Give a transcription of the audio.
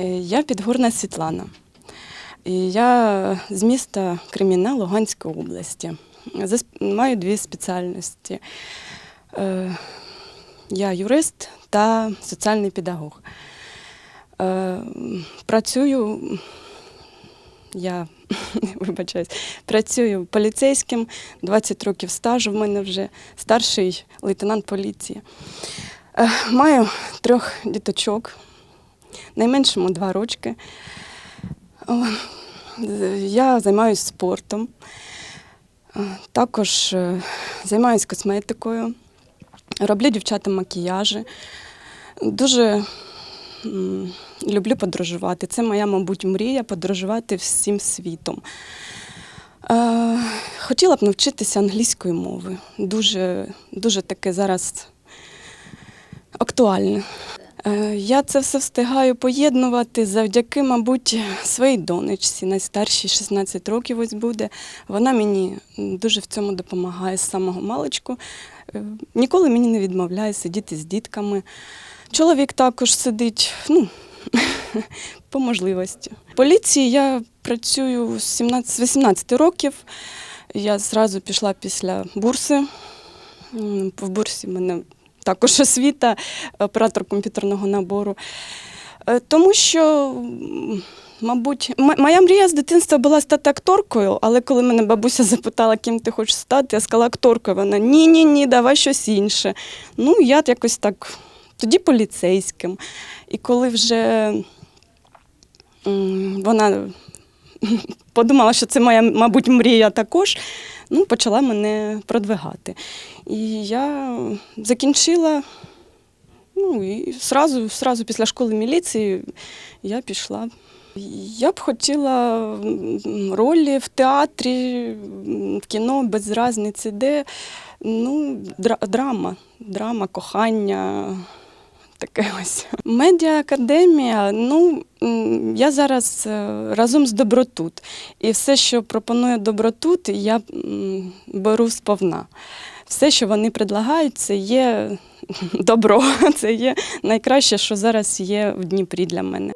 Е, Я Підгорна Світлана. Я з міста Креміна Луганської області. Маю дві спеціальності. Е, Я юрист та соціальний педагог. Е, Працюю, я вибачаюсь, працюю поліцейським, 20 років стажу в мене вже старший лейтенант поліції. Маю трьох діточок, найменшому два рочки. Я займаюся спортом, Е, також е, займаюся косметикою, роблю дівчатам макіяжі. Дуже люблю подорожувати. Це моя, мабуть, мрія подорожувати всім світом. Е, Хотіла б навчитися англійської мови. Дуже, дуже таке зараз актуальне. Е, Я це все встигаю поєднувати завдяки, мабуть, своїй донечці, найстаршій 16 років ось буде. Вона мені дуже в цьому допомагає з самого маличку. Е, Ніколи мені не відмовляє сидіти з дітками. Чоловік також сидить, ну, по можливості. В поліції я працюю з 17, з 18 років. Я зразу пішла після бурси. В бурсі мене також освіта, оператор комп'ютерного набору. Е, Тому що, мабуть, моя мрія з дитинства була стати акторкою, але коли мене бабуся запитала, ким ти хочеш стати, я сказала акторкою. Вона ні, ні, ні, давай щось інше. Ну, я якось так, тоді поліцейським. І коли вже вона подумала, що це моя, мабуть, мрія також, ну, почала мене продвигати. І я закінчила, ну і сразу, сразу після школи міліції я пішла. Я б хотіла ролі в театрі, в кіно, без різниці де. Ну, драма, драма, кохання. Таке ось. Медіа-академія, ну, я зараз е, разом з Добротут. І все, що пропонує Добротут, я беру сповна. Все, що вони предлагають, це є добро. Це є найкраще, що зараз є в Дніпрі для мене.